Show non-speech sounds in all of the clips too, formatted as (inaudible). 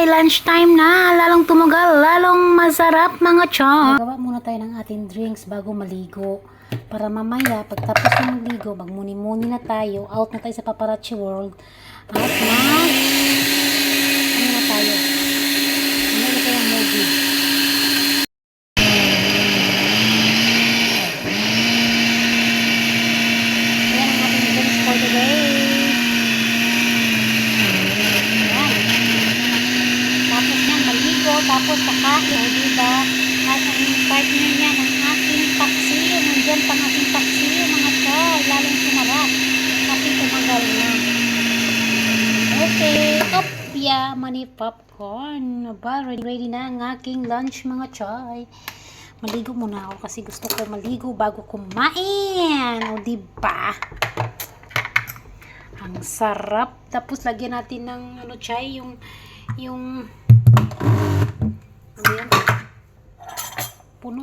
Ay, lunchtime na. Lalong tumagal, lalong masarap mga chong. Gawa muna tayo ng ating drinks bago maligo. Para mamaya, pagtapos ng maligo, magmuni-muni na tayo. Out na tayo sa paparazzi world. At mag... Ano na tayo? Ano na tayo movie? Ayan ang ating drinks for today. Ayan. Tapos yan, maligo, tapos kakain, o diba? At ang partner niya ng aking paksiyo, nandyan pang aking paksiyo, mga choy, lalong sumarap. Kasi tumagal na. Okay, opya, mani popcorn. Aba, ready, ready na ang aking lunch, mga choy. Maligo muna ako kasi gusto ko maligo bago kumain. O, diba? Ang sarap. Tapos lagyan natin ng ano chay, yung yung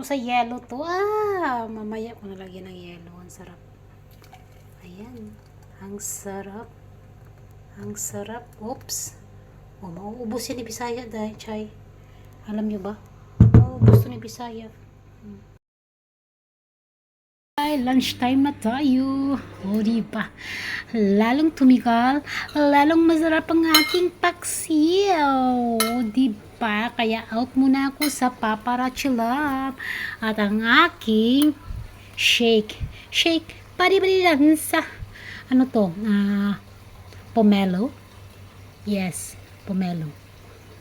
sa yellow to. Ah, mamaya ko nalagyan ng yellow. Ang sarap. Ayan. Ang sarap. Ang sarap. Oops. O, mauubos yan ni Bisaya dahil chay. Alam nyo ba? Mauubos to ni Bisaya. Ay, lunchtime na tayo. O, di ba? Lalong tumigal, lalong masarap ang aking paksiw. Ba? Kaya out muna ako sa paparazzi lab. At ang aking shake. Shake. Pari-pari lang sa ano to? Ah, pomelo? Yes, pomelo.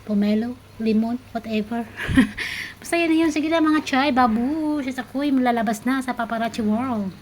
Pomelo, limon, whatever. (laughs) Basta yan yun. Sige na mga chay, babu. Sis ako'y malalabas na sa paparazzi world.